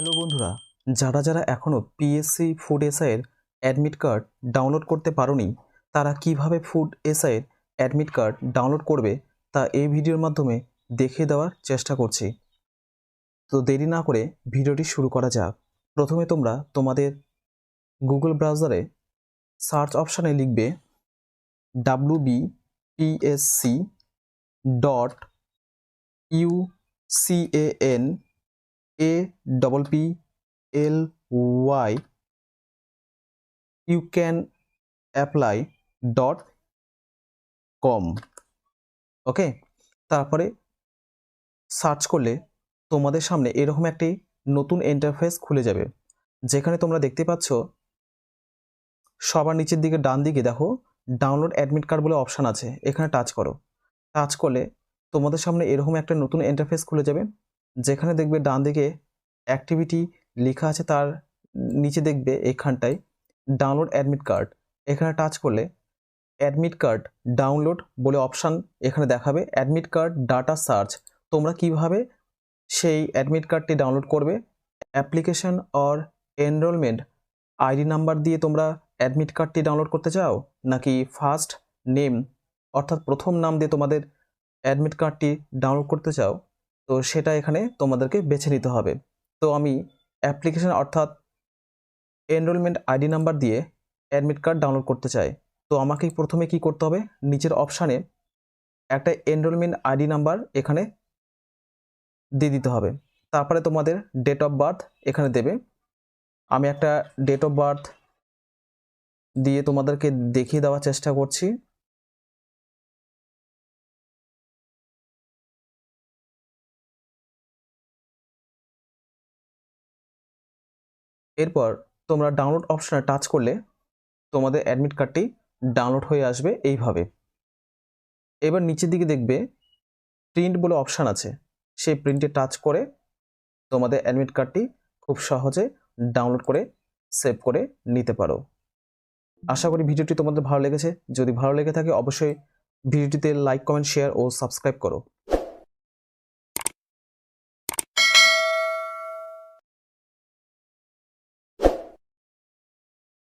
Hello বন্ধুরা, যারা যারা এখনও পিএসসি ফুড এসআইয়ের অ্যাডমিট কার্ড ডাউনলোড করতে পারোনি, তারা কীভাবে ফুড এসআইয়ের অ্যাডমিট কার্ড ডাউনলোড করবে তা এই ভিডিওর মাধ্যমে দেখিয়ে দেওয়ার চেষ্টা করছি। তো দেরি না করে ভিডিওটি শুরু করা যাক। প্রথমে তোমরা তোমাদের গুগল ব্রাউজারে সার্চ অপশানে লিখবে W B PSC dot U C A N A double P L Y U can apply dot com okay তারপরে সার্চ করলে তোমাদের সামনে এরকম একটি নতুন ইন্টারফেস খুলে যাবে। যেখানে তোমরা দেখতে পাচ্ছ, সবার নিচের দিকে ডান দিকে দেখো ডাউনলোড অ্যাডমিট কার্ড বলে অপশান আছে। এখানে টাচ করো। টাচ করলে তোমাদের সামনে এরকম একটা নতুন ইন্টারফেস খুলে যাবে। যেখানে দেখবে ডান দিকে অ্যাক্টিভিটি লেখা আছে তার নিচে দেখবে এখানটায় ডাউনলোড অ্যাডমিট কার্ড এখানে টাচ করলে অ্যাডমিট কার্ড ডাউনলোড বলে অপশান এখানে দেখাবে অ্যাডমিট কার্ড ডাটা সার্চ তোমরা কীভাবে সেই অ্যাডমিট কার্ডটি ডাউনলোড করবে? Application or enrolment ID number দিয়ে তোমরা অ্যাডমিট কার্ডটি ডাউনলোড করতে চাও? নাকি ফার্স্ট নেম অর্থাৎ প্রথম নাম দিয়ে তোমাদের অ্যাডমিট কার্ডটি ডাউনলোড করতে চাও? তো সেটা এখানে তোমাদেরকে বেছে নিতে হবে। তো আমি অ্যাপ্লিকেশন অর্থাৎ এনরোলমেন্ট আইডি নাম্বার দিয়ে অ্যাডমিট কার্ড ডাউনলোড করতে চাই। তো আমাকে প্রথমে কি করতে হবে? নিচের অপশানে একটা এনরোলমেন্ট আইডি নাম্বার এখানে দিয়ে দিতে হবে। তারপরে তোমাদের ডেট অফ বার্থ এখানে দেবে। আমি একটা ডেট অফ বার্থ দিয়ে তোমাদেরকে দেখিয়ে দেওয়ার চেষ্টা করছি। এরপর তোমরা ডাউনলোড অপশানে টাচ করলে তোমাদের অ্যাডমিট কার্ডটি ডাউনলোড হয়ে আসবে এইভাবে। এবার নিচের দিকে দেখবে প্রিন্ট বলে অপশান আছে। সেই প্রিন্টে টাচ করে তোমাদের অ্যাডমিট কার্ডটি খুব সহজে ডাউনলোড করে সেভ করে নিতে পারো। আশা করি ভিডিওটি তোমাদের ভালো লেগেছে। যদি ভালো লেগে থাকে অবশ্যই ভিডিওটিতে লাইক কমেন্ট শেয়ার ও সাবস্ক্রাইব করো।